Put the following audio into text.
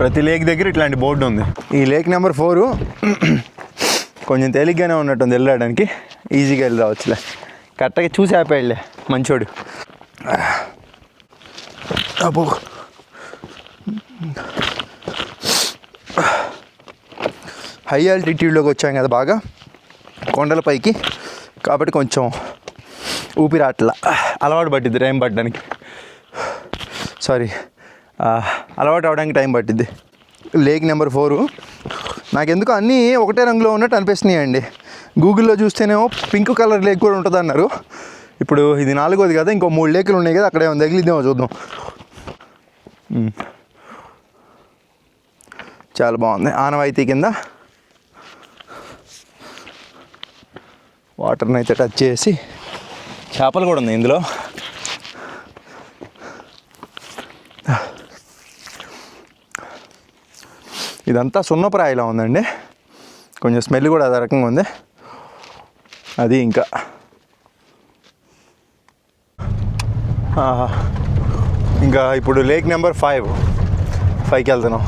ప్రతి లేక్ దగ్గర ఇట్లాంటి బోర్డు ఉంది. ఈ లేక్ నెంబర్ ఫోరు కొంచెం తేలిగ్గానే ఉన్నట్టుంది వెళ్ళడానికి. ఈజీగా వెళ్ళి రావచ్చులే. కరెక్ట్గా చూసి ఆపేళ్ళే మంచోడు. అబ్బో హై ఆల్టిట్యూడ్లోకి వచ్చాం కదా బాగా. కొండలపైకి కాబట్టి కొంచెం ఊపిరాట్ల. అలవాటు పట్టిద్ది టైం పట్టడానికి. సారీ. అలవాటు అవడానికి టైం పట్టింది లేక్ నెంబర్ ఫోరు. నాకెందుకు అన్నీ ఒకటే రంగులో ఉన్నట్టు అనిపిస్తున్నాయి అండి గూగుల్లో చూస్తేనేమో పింక్ కలర్ లేక్ కూడా ఉంటుంది అన్నారు ఇప్పుడు ఇది నాలుగోది కదా ఇంకో మూడు లేకులు ఉన్నాయి కదా అక్కడ ఏమైనా తగిలిద్దామో చూద్దాం. చాలా బాగుంది. ఆనవాయితీ కింద. వాటర్ని అయితే టచ్ చేసి. చేపలు కూడా ఉన్నాయి ఇందులో. ఇదంతా సున్నప్రాయిలా ఉందండి. కొంచెం స్మెల్ కూడా అదే రకంగా ఉంది. అది ఇంకా. ఇంకా ఇప్పుడు లేక్ నెంబర్ ఫైవ్. ఫైవ్కి వెళ్తున్నాం.